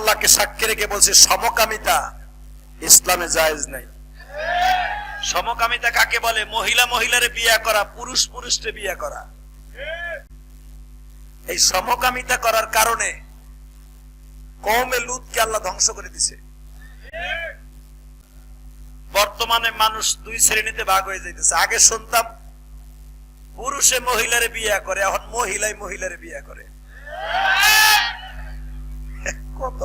আল্লাহকে সাক্ষী রেখে বলছি, সমকামিতা, ইসলামে জায়েজ নাই। সমকামিতা কাকে বলে? মহিলা মহিলারে বিয়ে করা, পুরুষ পুরুষকে বিয়ে করা। এই সমকামিতা করার কারণে কমে লুতকে আল্লাহ ধ্বংস করে দিছে। বর্তমানে মানুষ দুই শ্রেণীতে ভাগ হয়ে যাইতেছে। আগে শুনতাম, পুরুষে মহিলারে বিয়া করে, এখন মহিলাই মহিলারে বিয়া করে। কত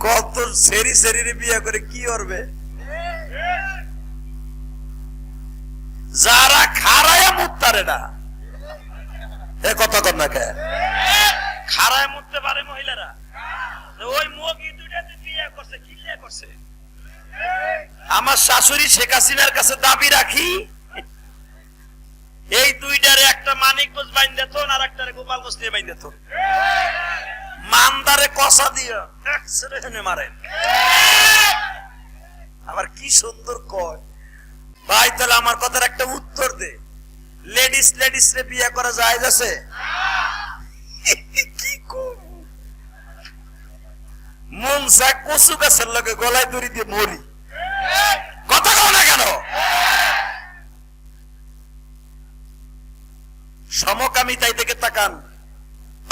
কত সেরি সেরিরে বিয়ে করে কি করবে? যারা খারায়া মুত্তারে না। এ কথা কর না কে? খারায় মুততে পারে মহিলারা। ওই মুগি দুটাতে বিয়ে করছে কি বিয়ে করছে? আমার শাশুড়ি শেখ হাসিনার কাছে দাবি রাখি এই দুইটারে একটা মানিকগঞ্জ বাইন দিত আর একটারে গোপালগঞ্জ নিয়ে বাইন দিত মান্দারে কষা দিয়ে হেনে মারেন। আবার কি সুন্দর কয়? ভাই, তাহলে আমার কথার একটা উত্তর দে। লেডিস লেডিস রে বিয়ে করা যায় আছে? কি করব মন চা কচু গাছের লগে গলায় দড়ি দিয়ে মরি। কথা কও না কেন? সমকামিতাই থেকে তাকান।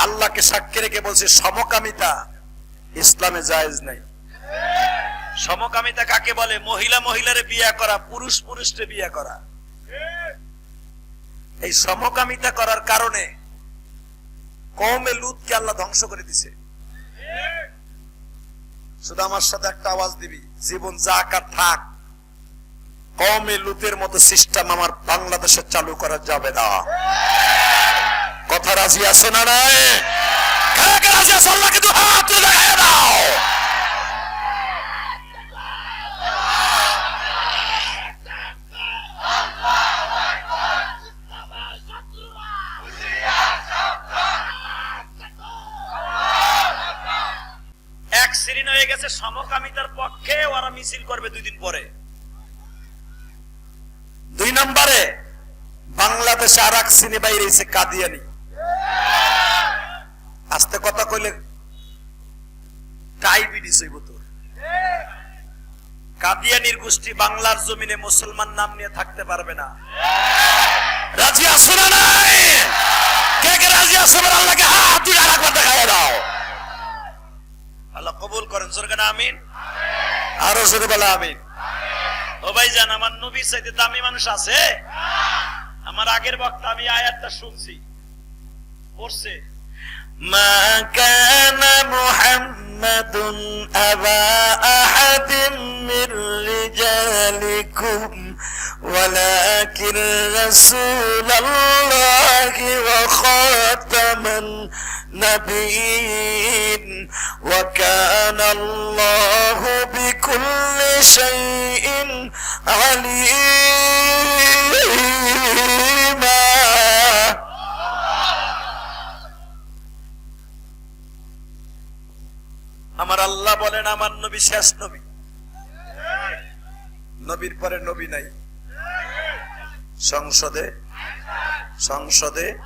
আল্লাহকে সাক্ষী রেখে বলছে, সমকামিতা ইসলামে জায়েজ নাই। সমকামিতা কাকে বলে? মহিলা মহিলারে বিয়ে করা, পুরুষ পুরুষকে বিয়ে করা। এই সমকামিতা করার কারণে কমে লুতকে আল্লাহ ধ্বংস করে দিছে। শুধু আমার সাথে একটা আওয়াজ দিবি, জীবন যা আর থাক কমে লুতের মতো সিস্টেম আমার বাংলাদেশে চালু করা যাবে না। কথা রাজি আছে না নাই? কারা রাজি আছে? আল্লাহকে তো হাত তুলে দাও। এক শ্রেণি হয়ে গেছে সমকামিতার পক্ষে ওরা মিছিল করবে দুই দিন পরে। দুই নম্বরে বাংলাদেশে আর এক শ্রেণি বাইরে কাদিয়ানি। আস্তে কথা কইলে ডায়াবেটিস হইব তোর। কাদিয়ানির গোষ্ঠী বাংলার জমিনে মুসলমান নাম নিয়ে থাকতে পারবে না। রাজি আছো না নাই? কে কে রাজি আছো বলে আল্লাহকে হাত তুলে আরেকবার দেখায় দাও। আল্লাহ কবুল করেন সরকার আমিন। আরও জোরে বলে আমিন। ও ভাই জান আমার নবীর চাইতে দামি মানুষ আছে? আমার আগের বক্তা, আমি আয়াতটা শুনছি। পড়ছে। ما كان محمد أبا أحد من رجالكم ولكن رسول الله وخاتم النبيين. وكان الله بكل شيء عليما নবী শেষ নবী। নবীর পরে নবী নাই। সংসদে সংসদে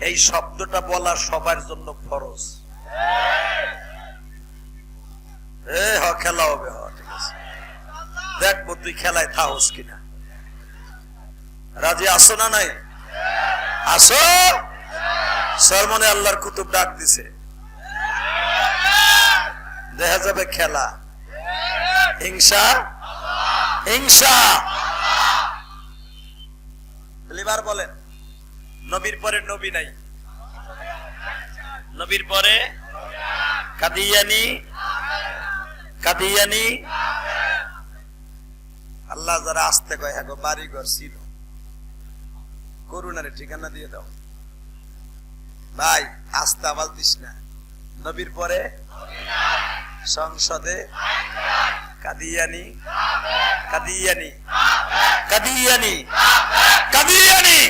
এই শব্দটা বলা সবার জন্য ফরজ। এ, হ, খেলা হবে, হ, ঠিক আছে। দেখব তুই খেলায় থাকস কিনা। রাজি আসো না নাই? আসো সরমনে আল্লাহর কুতুব ডাক দিছে। দেখা যাবে খেলা। হিংসা? হিংসা! এবার বলেন নবীর পরে নবী নাই। নবীর পরে কাদিয়ানি কাদিয়ানি। আল্লাহ যারা আসতে কয় হ্যাঁ গো বাড়ি ঘর ছিল। করুণারে ঠিকানা দিয়ে দাও। ভাই আসতে আওয়াজ দিস না। নবীর পরে সংসদে কাদিয়ানি কাদিয়ানি কাদিয়ানি কাদিয়ানি।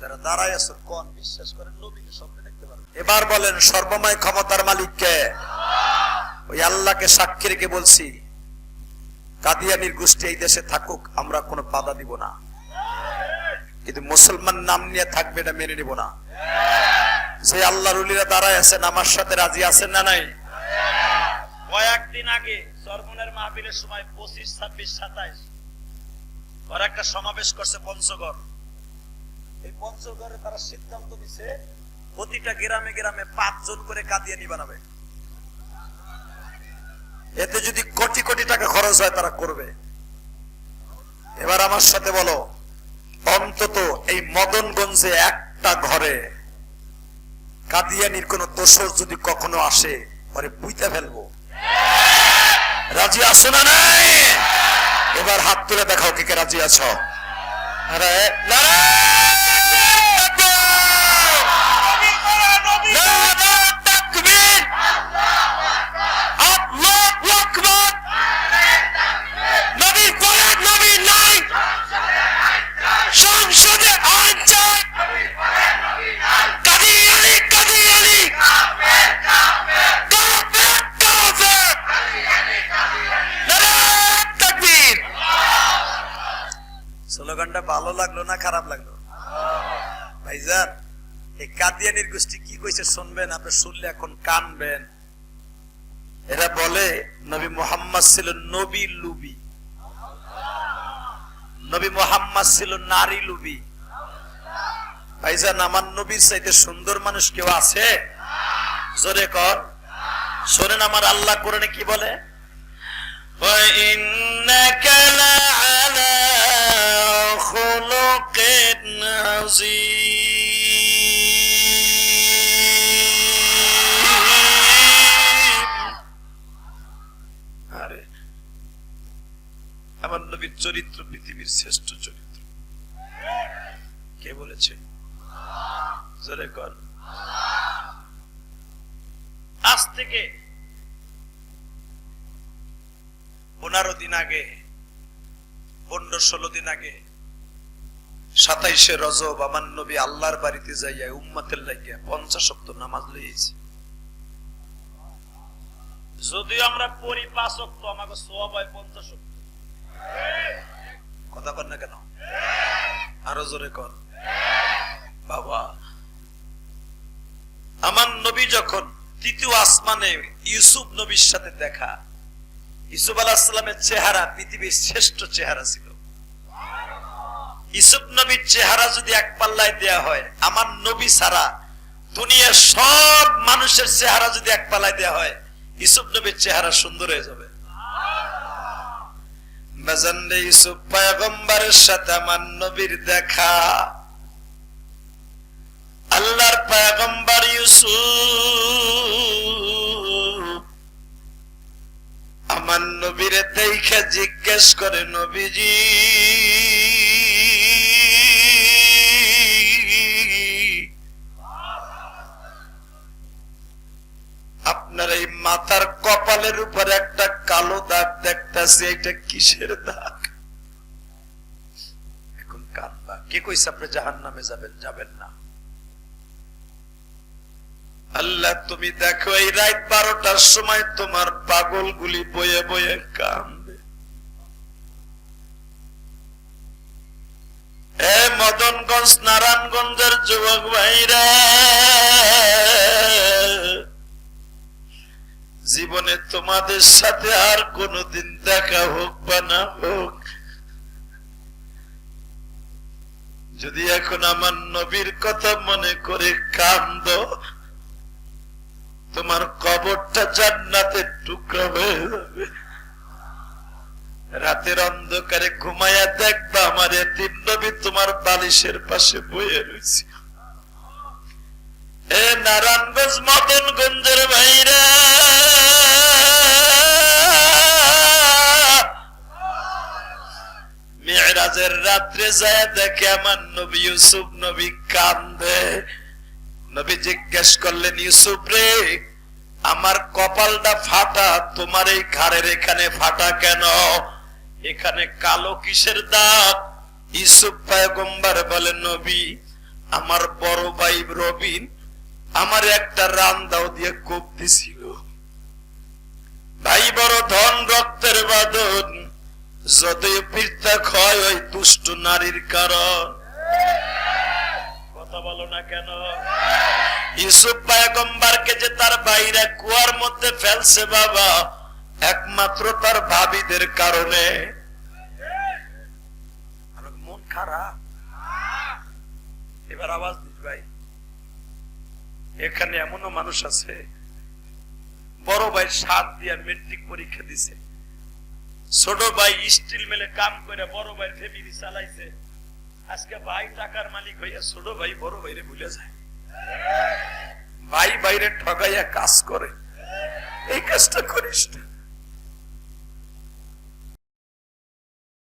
যারা দাঁড়ায় আছে, কোন বিশ্বাস করেন, নবীকে স্বপ্নে দেখতে পারবেন। এবার বলেন, সর্বময় ক্ষমতার মালিককে ওই আল্লাহকে সাক্ষী রেখে বলছি, কাদিয়ানির গোষ্ঠী এই দেশে থাকুক, আমরা কোনো বাধা দিব না। কিন্তু মুসলমান নাম নিয়ে থাকবে এটা মেনে নিব না। যে আল্লাহর উলিরা দাঁড়ায় আছেন, আমার সাথে রাজি আছেন না নাই? কয়েকদিন আগে সরমনের মাহবিলের সময় পঁচিশ, ছাব্বিশ, সাতাইশ ওর একটা সমাবেশ করছে পঞ্চগড়। এই পঞ্চগড়ে তারা সিদ্ধান্ত নিছে, প্রতিটা গ্রামে গ্রামে পাঁচজন করে কাদিয়ানি বানাবে এতে যদি কোটি কোটি টাকা খরচ হয় তারা করবে। এবার আমার সাথে বলো, অন্তত এই মদনগঞ্জে একটা ঘরে কাদিয়ানির কোন দোষর যদি কখনো আসে, পরে বুঝতে ফেলব। রাজি আছো না নাই? এবার হাত তুলে দেখাও কে কে রাজি আছো। আরে, নারায়ণ লাগলো না খারাপ লাগলো ভাইজান এই কাদিয়ানির গোষ্ঠী কি কইছে শুনবেন আপনি শুনলে এখন কানবেন এরা বলে নবী মোহাম্মদ ছিল নবী লুবি নবী মোহাম্মদ ছিল নারী লুবি ভাইজান আমার নবীর চাইতে সুন্দর মানুষ কেউ আছে জোরে কর শোনেন আমার আল্লাহ কোরআনে কি বলে وإنك لعلى خلق عظيم আরে আমার নবীর চরিত্র পৃথিবীর শ্রেষ্ঠ চরিত্র কে বলেছে জোরে কর আজ থেকে পনেরো দিন আগে পনেরো ষোলো দিন আগে সাতাইশে রজব আমার নবী আল্লাহর বাড়িতে যাইয়া উম্মাতের লাগিয়া পঞ্চাশ শক্ত নামাজ লইয়েছে। যদিও আমরা পড়ি পাঁচ অক্ত আমাকে সোয়াব হয় পঞ্চাশ অক্ত কথা কর না কেন? আরও জোরে কর বাবা আমার নবী যখন তৃতীয় আসমানে ইউসুফ নবীর সাথে দেখা ইসুফ আলাহিসামের চেহারা পৃথিবীর শ্রেষ্ঠ চেহারা ছিল। ইসুফ নবীর চেহারা যদি এক পাল্লায় দেয়া হয়, আমার নবী ছাড়া দুনিয়ার সব মানুষের চেহারা যদি এক পাল্লায় দেয়া হয়, ইসুফ নবীর চেহারা সুন্দর হয়ে যাবে। সাথে দেখা। দেখে জিজ্ঞেস করে, নবীজি উপর একটা কালো দাগ দেখতেছি, এটা কিসের দাগ? এখন কান্দা কে কইছে আপনি জাহান নামে যাবেন? যাবেন না। আল্লাহ, তুমি দেখো, এই রাত বারোটার সময় তোমার পাগল গুলি বয়ে বয়ে কান্দে মদনগঞ্জ, নারায়ণগঞ্জের যুবক ভাইরা। জীবনে তোমাদের সাথে আর কোনদিন দেখা হোক বা না হোক। যদি এখন আমার নবীর কথা মনে করে কান্দ, তোমার কবরটা জান্নাতের টুকরা হয়ে যাবে। রাতের অন্ধকারে ঘুমাইয়া দেখবা আমার এতিম নবী তোমার বালিশের পাশে বয়ে রয়েছে। নারায়ণগঞ্জ মদনগঞ্জের ভাইরা মেয়েরাজের রাত্রে যায় দেখে আমার নবী ইউসুফ, নবী কান্দে। নবী জিজ্ঞেস করলেন, ইউসুফ রে, আমার কপালটা ফাটা, তোমার এই ঘাড়ের এখানে ফাটা কেন? এখানে কালো কিসের দাগ? ইউসুফ পয়গম্বর বলে, নবী, আমার বড় ভাই রবিন আমার একটা রান দাও দিয়ে কোপ দিছিল। ভাই বড় ধন রক্তের বাদন যতই পৃথক হয় ওই দুষ্ট নারীর কারণ। যে তার বাইরে কুয়ার মধ্যে ফেলছে বাবা, একমাত্র তার ভাবিদের কারণে। মন খারাপ। এবার আওয়াজ এখানে এমনও মানুষ আছে, বড় ভাই সাত দিয়া মেট্রিক পরীক্ষা দিছে। ছোট ভাই স্টিল মেলে কাম করে, বড় ভাই ফ্যামিলি চালাইছে। আজকে ভাই টাকার মালিক হইয়া ছোট ভাই বড় ভাইরে ভুলে যায়। ভাই বাইরে ঠকাইয়া কাজ করে। এই কাজটা করিস না।